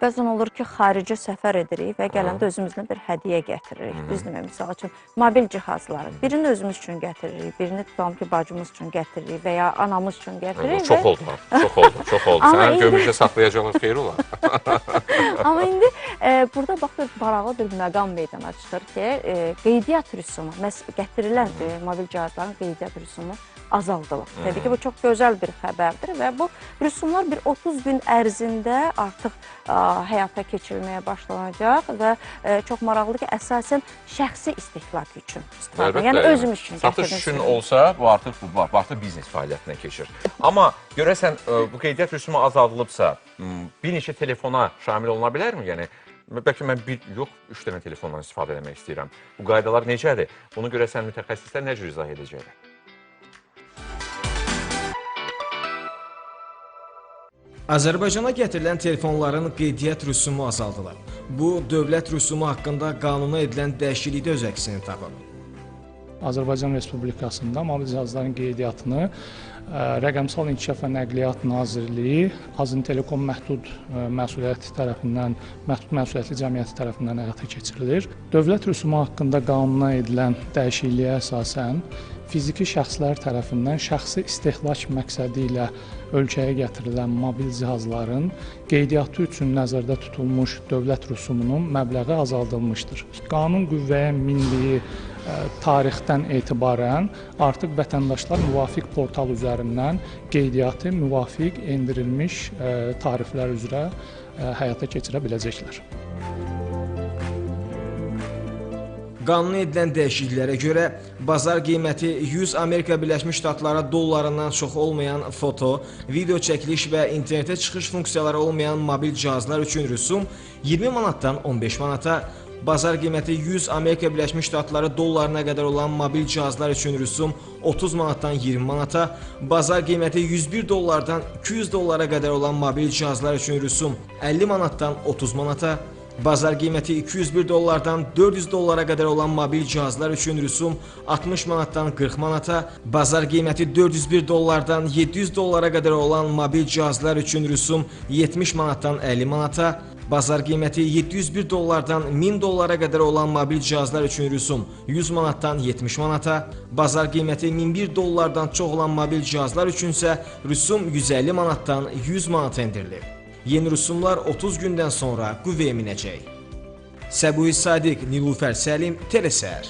bəzən olur ki, xaricə səfər edirik və gələndə özümüzlə bir hədiyyə gətiririk. Düzdürmü? Məsəl üçün mobil cihazları. Birini özümüz üçün gətiririk, birini tutalım ki, bacımız üçün gətiririk və ya anamız üçün gətiririk. Çox və- oldu, çox oldu, çox oldu. Sənin indi- gömücə saxlayacaqlar xeyir olar. Amma indi burada bax bir maraqlı bir məqam meydana çıxır ki, qeydiyyat rüsumu, məs gətirilən mobil cihazların qeydiyyat rüsumu azaldılıb. Təbii ki, bu çox gözəl bir xəbərdir və bu rüsumlar bir 30 gün ərzində artıq a, həyata keçirilməyə başlanacaq və e, çox maraqlıdır ki, əsasən şəxsi istehlak üçün istifadə. Yəni özümüz üçün Satış üçün olsa, bu artıq bu, artıq biznes fəaliyyətinə keçir. Amma görəsən ə, bu qeydiyyat rüsumu azaldılıbsa, bir neçə telefona şamil oluna bilərmi? Yəni bəlkə mən bir yox, 3 dənə telefondan istifadə etmək istəyirəm. Bu qaydalar necədir? Bunu görəsən mütəxəssislər necə izah edəcəklər? Azərbaycana gətirilən telefonların qeydiyyat rüsumu azaldılıb. Bu, dövlət rüsumu haqqında qanuna edilən dəyişiklikdə öz əksini tapıb. Azərbaycan Respublikasında mobil cihazların qeydiyyatını ə, Rəqəmsal İnkişaf və Nəqliyyat Nazirliyi Azın Telekom məhdud ə, məsuliyyəti tərəfindən, məhdud məsuliyyətli cəmiyyəti tərəfindən həyata keçirilir. Dövlət rüsumu haqqında qanuna edilən dəyişikliyə əsasən fiziki şəxslər tərəfindən şəxsi istehlak məqsədi ilə ölkəyə gətirilən mobil cihazların qeydiyyatı üçün nəzərdə tutulmuş dövlət rüsumunun məbləği azaldılmışdır. Qanun qüvvəyə mindiyi ə, tarixdən etibarən artıq vətəndaşlar müvafiq portal üzərindən qeydiyyatı müvafiq endirilmiş ə, tariflər üzrə ə, həyata keçirə biləcəklər. Qanuna edilən dəyişikliklərə görə bazar qiyməti 100 Amerika Birləşmiş Ştatları dollarından çox olmayan foto, video çəkiliş və internetə çıxış funksiyaları olmayan mobil cihazlar üçün rüsum 20 manatdan 15 manata, bazar qiyməti 100 Amerika Birləşmiş Ştatları dollarına qədər olan mobil cihazlar üçün rüsum 30 manatdan 20 manata, bazar qiyməti 101 dollardan 200 dollara qədər olan mobil cihazlar üçün rüsum 50 manatdan 30 manata, Bazar qiyməti 201 dollardan 400 dollara qədər olan mobil cihazlar üçün rüsum 60 manatdan 40 manata, bazar qiyməti 401 dollardan 700 dollara qədər olan mobil cihazlar üçün rüsum 70 manatdan 50 manata, bazar qiyməti 701 dollardan 1000 dollara qədər olan mobil cihazlar üçün rüsum 100 manatdan 70 manata, bazar qiyməti 1001 dollardan çox olan mobil cihazlar üçünsə rüsum 150 manatdan 100 manata endirilib. Yeni rüsumlar 30 gündən sonra qüvvəyə minəcək. Səbuhi Sadiq, Nilufər Səlim, Telesər.